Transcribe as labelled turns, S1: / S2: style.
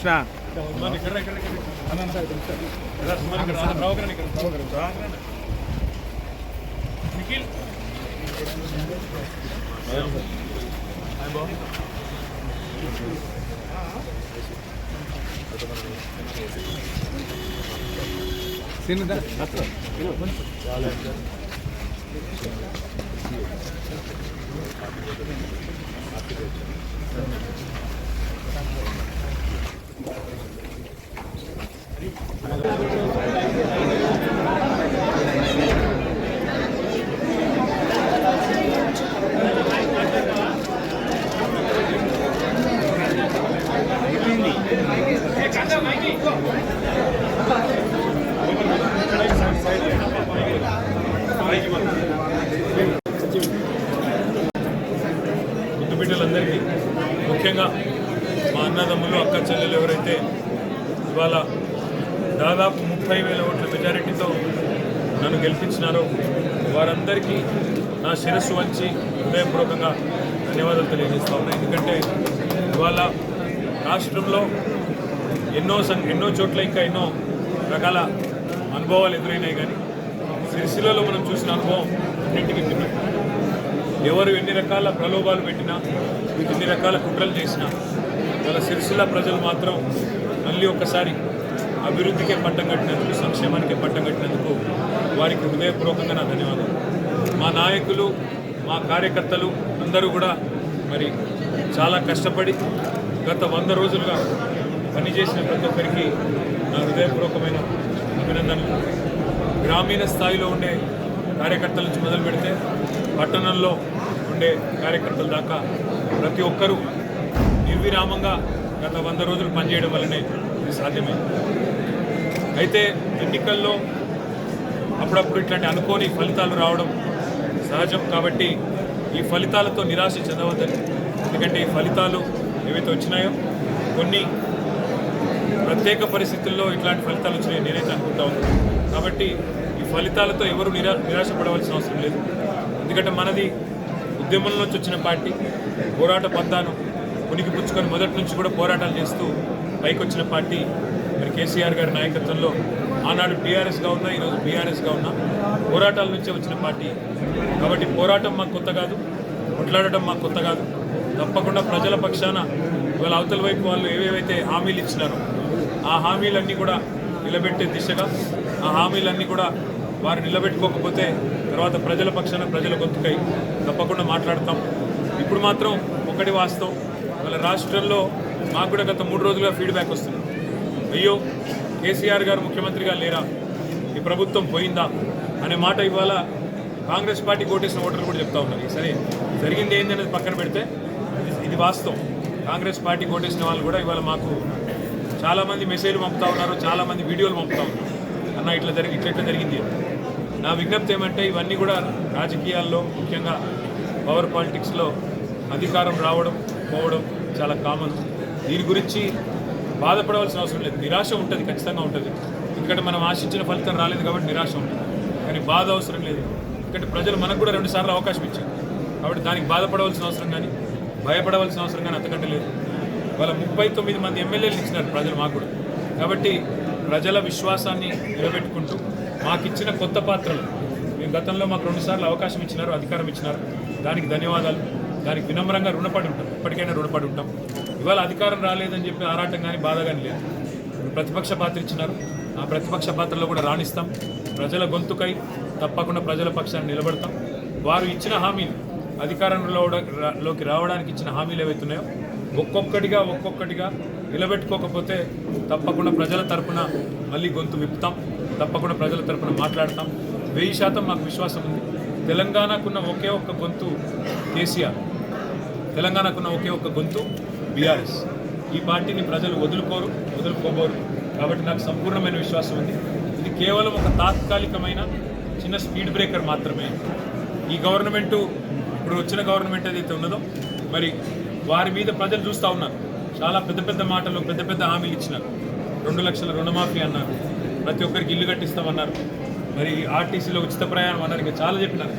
S1: ಕೃಷ್ಣ
S2: ಸಿನಿದ ಹತ್ರ ಆರ್ಕಿಟೆಕ್ಚರ್ బిడ్డలందరికీ ముఖ్యంగా మా అన్నదమ్ములు అక్క చెల్లెలు ఎవరైతే ఇవాళ దాదాపు ముప్పై వేల ఓట్ల మెజారిటీతో నన్ను గెలిపించినారో వారందరికీ నా శిరస్సు వంచి హృదయపూర్వకంగా ధన్యవాదాలు తెలియజేస్తా ఉన్నా. ఎందుకంటే ఇవాళ రాష్ట్రంలో ఎన్నో సం ఎన్నో చోట్ల ఇంకా ఎన్నో రకాల అనుభవాలు ఎదురైనాయి కానీ సిరిసిల్లలో మనం చూసిన అనుభవం అన్నింటికి ఎవరు ఎన్ని రకాల ప్రలోభాలు పెట్టినా ఎన్ని రకాల కుట్రలు చేసినా వాళ్ళ సిరిసిల్ల ప్రజలు మాత్రం మళ్ళీ ఒక్కసారి అభివృద్ధికే పట్టం కట్టినందుకు సంక్షేమానికే పట్టం కట్టినందుకు వారికి హృదయపూర్వకంగా నా ధన్యవాదాలు. మా నాయకులు మా కార్యకర్తలు అందరూ కూడా మరి చాలా కష్టపడి గత వంద రోజులుగా పనిచేసిన ప్రతి ఒక్కరికి నా హృదయపూర్వకమైన అభినందనలు. గ్రామీణ స్థాయిలో ఉండే కార్యకర్తల నుంచి మొదలు పెడితే పట్టణంలో ఉండే కార్యకర్తల దాకా ప్రతి ఒక్కరూ నిర్విరామంగా గత వంద రోజులు పనిచేయడం వల్లనే ఇది సాధ్యమైంది. అయితే ఎన్నికల్లో అప్పుడప్పుడు ఇట్లాంటి అనుకోని ఫలితాలు రావడం సహజం కాబట్టి ఈ ఫలితాలతో నిరాశ చెందవద్దని ఎందుకంటే ఈ ఫలితాలు ఏవైతే వచ్చినాయో కొన్ని ప్రత్యేక పరిస్థితుల్లో ఇట్లాంటి ఫలితాలు వచ్చినాయి నేనైతే అనుకుంటా ఉన్నాను. కాబట్టి ఫలితాలతో ఎవరు నిరా నిరాశపడవలసిన అవసరం లేదు. ఎందుకంటే మనది ఉద్యమం నుంచి వచ్చిన పార్టీ పోరాట పందాను ఉనికి పుచ్చుకొని మొదటి నుంచి కూడా పోరాటాలు చేస్తూ పైకి వచ్చిన పార్టీ మరి కేసీఆర్ గారి నాయకత్వంలో ఆనాడు టీఆర్ఎస్గా ఉన్నా ఈరోజు బీఆర్ఎస్గా ఉన్నా పోరాటాల నుంచే వచ్చిన పార్టీ. కాబట్టి పోరాటం మాకు కొత్త కాదు కొట్లాడటం మాకు కొత్త కాదు. తప్పకుండా ప్రజల పక్షాన ఇవాళ అవతల వైపు వాళ్ళు ఏవేవైతే హామీలు ఇచ్చినారో ఆ హామీలన్నీ కూడా నిలబెట్టే దిశగా ఆ హామీలన్నీ కూడా వారు నిలబెట్టుకోకపోతే తర్వాత ప్రజల పక్షాన ప్రజల గొంతుకై తప్పకుండా మాట్లాడతాం. ఇప్పుడు మాత్రం ఒకటి వాస్తవం. వాళ్ళ రాష్ట్రంలో మాకు కూడా గత మూడు రోజులుగా ఫీడ్బ్యాక్ వస్తుంది. అయ్యో కేసీఆర్ గారు ముఖ్యమంత్రిగా లేరా? ఈ ప్రభుత్వం పోయిందా? అనే మాట ఇవాళ కాంగ్రెస్ పార్టీ కోటేసిన ఓటర్లు కూడా చెప్తా ఉన్నారు. సరే జరిగింది ఏంది అనేది పక్కన పెడితే ఇది- వాస్తవం. కాంగ్రెస్ పార్టీ కోటేసిన వాళ్ళు కూడా ఇవాళ మాకు చాలామంది మెసేజ్లు పంపుతా ఉన్నారు చాలామంది వీడియోలు పంపుతా ఉన్నారు. అన్న ఇట్లా జరిగి ఇట్లా ఇట్లా జరిగింది. నా విజ్ఞప్తి ఏమంటే ఇవన్నీ కూడా రాజకీయాల్లో ముఖ్యంగా పవర్ పాలిటిక్స్లో అధికారం రావడం పోవడం చాలా కామన్ దీని గురించి బాధపడవలసిన అవసరం లేదు. నిరాశ ఉంటుంది ఖచ్చితంగా ఉంటుంది. ఎందుకంటే మనం ఆశించిన ఫలితం రాలేదు కాబట్టి నిరాశ ఉంటుంది. కానీ బాధ అవసరం లేదు. ఎందుకంటే ప్రజలు మనకు కూడా రెండు సార్లు అవకాశం ఇచ్చారు. కాబట్టి దానికి బాధపడవలసిన అవసరం కానీ భయపడవలసిన అవసరం కానీ అంతకంటే లేదు. వాళ్ళ ముప్పై తొమ్మిది మంది ఎమ్మెల్యేలు ఇచ్చినారు ప్రజలు మాకు కూడా. కాబట్టి ప్రజల విశ్వాసాన్ని నిలబెట్టుకుంటూ మాకు ఇచ్చిన కొత్త పాత్రలు. మేము గతంలో మాకు రెండుసార్లు అవకాశం ఇచ్చినారు అధికారం ఇచ్చినారు. దానికి ధన్యవాదాలు. దానికి వినమ్రంగా రుణపడి ఉంటాం. ఎప్పటికైనా రుణపడి ఉంటాం. ఇవాళ అధికారం రాలేదని చెప్పి ఆరాటం కానీ బాధ కానీ లేదు. ప్రతిపక్ష పాత్ర ఇచ్చినారు. ఆ ప్రతిపక్ష పాత్రలో కూడా రాణిస్తాం. ప్రజల గొంతుకై తప్పకుండా ప్రజల పక్షాన్ని నిలబడతాం. వారు ఇచ్చిన హామీలు అధికారంలో లోకి రావడానికి ఇచ్చిన హామీలు ఏవైతున్నాయో ఒక్కొక్కటిగా ఒక్కొక్కటిగా నిలబెట్టుకోకపోతే తప్పకుండా ప్రజల తరపున మళ్ళీ గొంతు విప్పుతాం. తప్పకుండా ప్రజల తరపున మాట్లాడతాం. వెయ్యి శాతం మాకు విశ్వాసం ఉంది. తెలంగాణకున్న ఒకే ఒక్క గొంతు కేసీఆర్. తెలంగాణకున్న ఒకే ఒక్క గొంతు బీఆర్ఎస్. ఈ పార్టీని ప్రజలు వదులుకోరు వదులుకోబోరు. కాబట్టి నాకు సంపూర్ణమైన విశ్వాసం ఉంది. ఇది కేవలం ఒక తాత్కాలికమైన చిన్న స్పీడ్ బ్రేకర్ మాత్రమే. ఈ గవర్నమెంటు ఇప్పుడు వచ్చిన గవర్నమెంట్ ఏదైతే ఉన్నదో మరి వారి మీద ప్రజలు చూస్తూ ఉన్నారు. చాలా పెద్ద పెద్ద మాటలు పెద్ద పెద్ద హామీలు ఇచ్చినారు. రెండు లక్షల రుణమాఫీ అన్నారు. ప్రతి ఒక్కరికి ఇల్లు కట్టిస్తామన్నారు. మరి ఆర్టీసీలో ఉచిత ప్రయాణం అన్నారు. ఇంకా చాలా చెప్పినారు.